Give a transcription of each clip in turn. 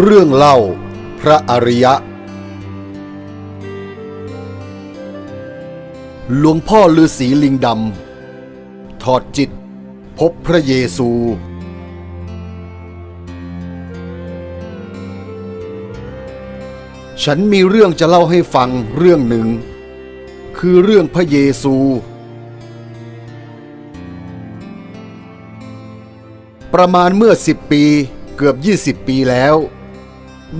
เรื่องเล่าพระอริยะ หลวงพ่อฤาษีลิงดำ ถอดจิต พบพระเยซู ฉันมีเรื่องจะเล่าให้ฟังเรื่องหนึ่ง คือเรื่องพระเยซู ประมาณเมื่อสิบปีเกือบ 20 ปีแล้ว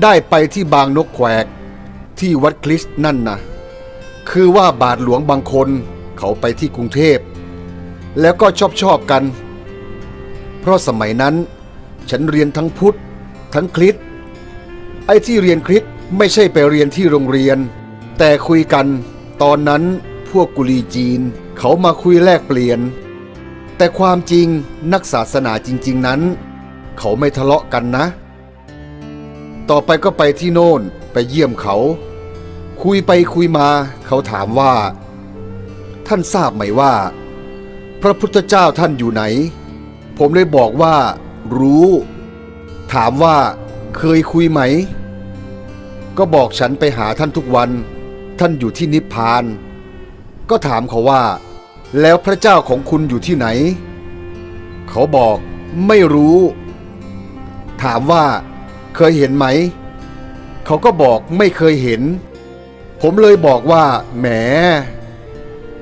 ได้ไปที่บางนกแขวก ที่วัดคริสต์นั่นนะคือว่าบาทหลวงบางคนเขาไปที่กรุงเทพ แล้วก็ชอบชอบกัน เพราะสมัยนั้น ฉันเรียนทั้งพุทธ ทั้งคริสต์ไอ้ที่เรียนคริสต์ไม่ใช่ไปเรียนที่โรงเรียน แต่คุยกันตอนนั้นพวกกุลีจีน เขามาคุยแลกเปลี่ยน แต่ความจริงนักศาสนาจริง ๆนั้น เขาไม่ทะเลาะกันนะ ต่อไปก็ไปที่โน่นไปเยี่ยมเขา คุยไปคุยมาเขาถามว่า ท่านทราบไหมว่า พระพุทธเจ้าท่านอยู่ไหน ผมเลยบอกว่า รู้ ถามว่า เคยคุยไหม ก็บอกฉันไปหาท่านทุกวัน ท่านอยู่ที่นิพพาน ก็ถามเขาว่า แล้วพระเจ้าของคุณอยู่ที่ไหน เขาบอกไม่รู้ ถามว่า เคยเห็นไหม เขาก็บอกไม่เคยเห็น ผมเลยบอกว่าแหม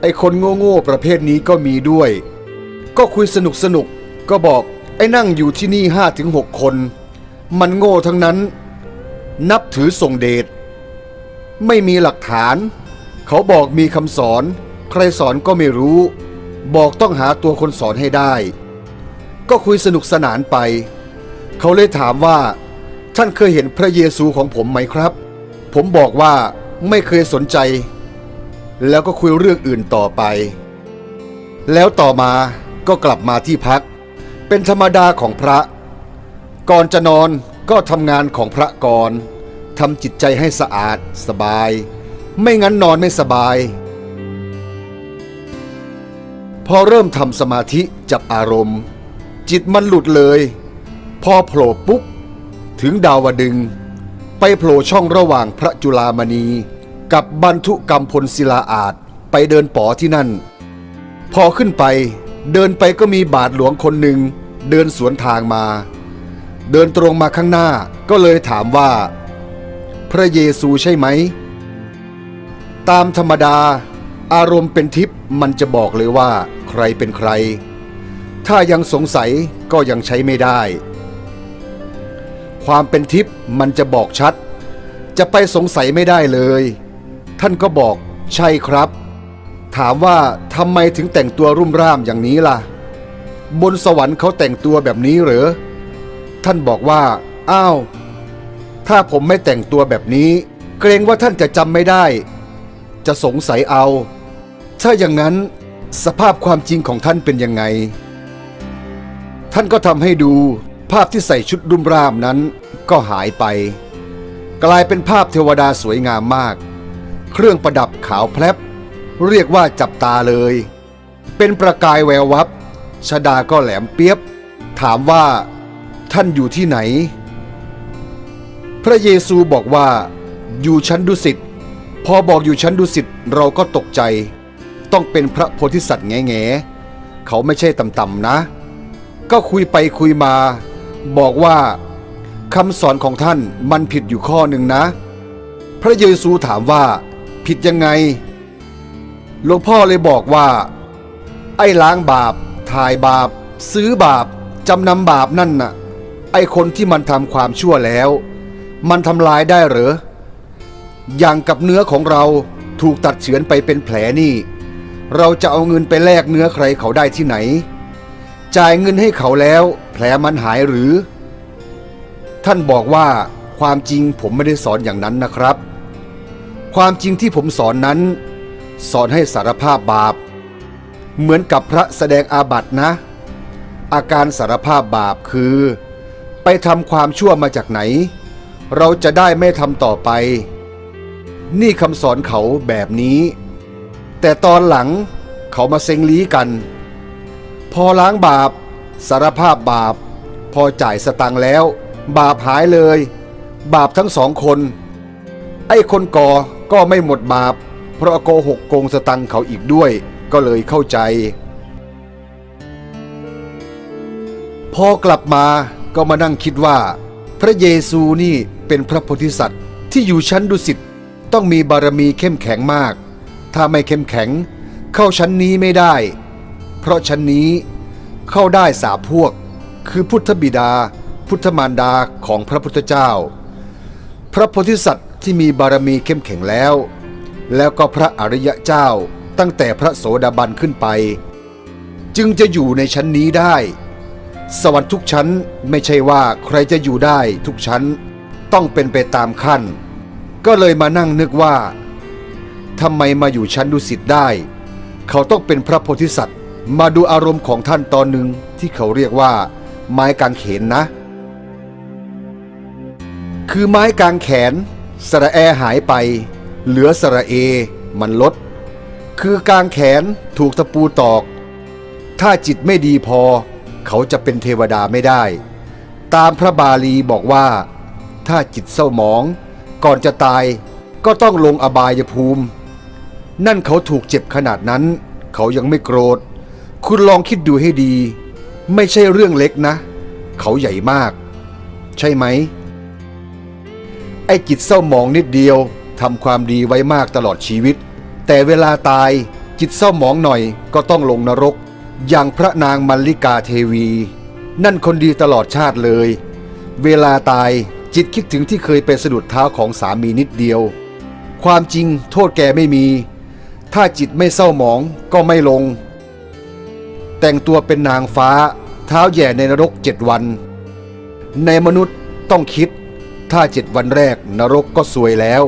ไอคนโง่ๆประเภทนี้ก็มีด้วย ก็คุยสนุกสนุกก็บอกไอ้นั่งอยู่ที่นี่ห้าถึงหกคน มันโง่ทั้งนั้น นับถือส่งเดชไม่มีหลักฐาน เขาบอกมีคำสอน ใครสอนก็ไม่รู้ บอกต้องหาตัวคนสอนให้ได้ ก็คุยสนุกสนานไป เขาเลยถามว่า ท่านเคยเห็นพระเยซูของผมไหมครับ ผมบอกว่าไม่เคยสนใจ แล้วก็คุยเรื่องอื่นต่อไป แล้วต่อมาก็กลับมาที่พัก เป็นธรรมดาของพระ ก่อนจะนอนก็ทำงานของพระก่อนทำจิตใจให้สะอาดสบาย ไม่งั้นนอนไม่สบาย พอเริ่มทำสมาธิจับอารมณ์ จิตมันหลุดเลย พอโผล่ปุ๊บ ถึงดาวดึง ไปโผล่ช่องระหว่างพระจุลามณี กับบรรทุกรรมพลศิลาอาจไปเดินป๋อที่นั่น พอขึ้นไปเดินไปก็มีบาทหลวงคนหนึ่งเดินสวนทางมา เดินตรงมาข้างหน้าก็เลยถามว่า พระเยซูใช่ไหม ตามธรรมดา อารมณ์เป็นทิพย์มันจะบอกเลยว่า ใครเป็นใคร ถ้ายังสงสัยก็ยังใช้ไม่ได้ ความเป็นทิพย์มันจะบอกชัด จะไปสงสัยไม่ได้เลย ท่านก็บอกใช่ครับ ถามว่าทำไมถึงแต่งตัวรุ่มร่ามอย่างนี้ล่ะ บนสวรรค์เขาแต่งตัวแบบนี้หรือท่านบอกว่า อ้าว ถ้าผมไม่แต่งตัวแบบนี้ เกรงว่าท่านจะจำไม่ได้ จะสงสัยเอา ถ้าอย่างนั้นสภาพความจริงของท่านเป็นยังไง ท่านก็ทำให้ดู ภาพที่ใส่ชุดรุมรามนั้นก็หายไป กลายเป็นภาพเทวดาสวยงามมาก เครื่องประดับขาวแพลบเรียกว่าจับตาเลย เป็นประกายแวววับชดาก็แหลมเปียบ ถามว่าท่านอยู่ที่ไหน พระเยซูบอกว่า อยู่ชั้นดุสิตพอบอกอยู่ชั้นดุสิตเราก็ตกใจ ต้องเป็นพระโพธิสัตว์แง่แง่ๆเขาไม่ใช่ต่ำๆนะ ก็คุยไปคุยมา บอกว่าคำสอนของท่านมันผิดอยู่ข้อหนึ่งนะ พระเยซูถามว่า ผิดยังไง หลวงพ่อเลยบอกว่า ไอ้ล้างบาป ถ่ายบาป ซื้อบาป จำนำบาปนั่นน่ะ ไอ้คนที่มันทำความชั่วแล้ว มันทำลายได้หรืออย่างกับเนื้อของเราถูกตัดเฉือนไปเป็นแผลนี่ เราจะเอาเงินไปแลกเนื้อใครเขาได้ที่ไหน จ่ายเงินให้เขาแล้ว แผลมันหายหรือ ท่านบอกว่าความจริงผมไม่ได้สอนอย่างนั้นนะครับ ความจริงที่ผมสอนนั้น สอนให้สารภาพบาป เหมือนกับพระแสดงอาบัตินะ อาการสารภาพบาปคือ ไปทำความชั่วมาจากไหน เราจะได้ไม่ทำต่อไป นี่คำสอนเขาแบบนี้ แต่ตอนหลังเขามาเซ็งลี้กัน พอล้างบาป สารภาพบาป พอจ่ายสตังค์แล้ว บาปหายเลย บาปทั้งสองคน ไอ้คนก่อก็ไม่หมดบาป เพราะโกหกโกงสตังค์เขาอีกด้วยก็เลยเข้าใจ พอกลับมาก็มานั่งคิดว่า พระเยซูนี่เป็นพระโพธิสัตว์ที่อยู่ชั้นดุสิตต้องมีบารมีเข้มแข็งมาก ถ้าไม่เข้มแข็ง เข้าชั้นนี้ไม่ได้ เพราะชั้นนี้เข้าได้สามพวก คือพุทธบิดา พุทธมารดาของพระพุทธเจ้า พระโพธิสัตว์ที่มีบารมีเข้มแข็งแล้ว แล้วก็พระอริยเจ้าตั้งแต่พระโสดาบันขึ้นไป จึงจะอยู่ในชั้นนี้ได้ สวรรค์ทุกชั้นไม่ใช่ว่าใครจะอยู่ได้ทุกชั้นต้องเป็นไปตามขั้น ก็เลยมานั่งนึกว่าทำไมมาอยู่ชั้นดุสิตได้ เขาต้องเป็นพระโพธิสัตว์ มาดูอารมณ์ของท่านตอนหนึ่งที่เขาเรียกว่า ไม้กางเขนนะ คือไม้กางแขน สระแอหายไป เหลือสระเอ มันลด คือกางแขนถูกตะปูตอก ถ้าจิตไม่ดีพอ เขาจะเป็นเทวดาไม่ได้ ตามพระบาลีบอกว่า ถ้าจิตเศร้าหมอง ก่อนจะตายก็ต้องลงอบายภูมิ นั่นเขาถูกเจ็บขนาดนั้น เขายังไม่โกรธ คุณลองคิดดูให้ดี ไม่ใช่เรื่องเล็กนะ เขาใหญ่มาก ใช่ไหม ไอ้จิตเศร้าหมองนิดเดียวทำความดีไว้มากตลอดชีวิต แต่เวลาตายจิตเศร้าหมองหน่อยก็ต้องลงนรก อย่างพระนางมัลลิกาเทวี นั่นคนดีตลอดชาติเลย เวลาตายจิตคิดถึงที่เคยไปสะดุดเท้าของสามีนิดเดียว ความจริงโทษแกไม่มี ถ้าจิตไม่เศร้าหมองก็ไม่ลง แต่งตัวเป็นนางฟ้า เท้าแย่ในนรกเจ็ดวัน ในมนุษย์ต้องคิด ถ้าเจ็ดวันแรกนรกก็สวยแล้ว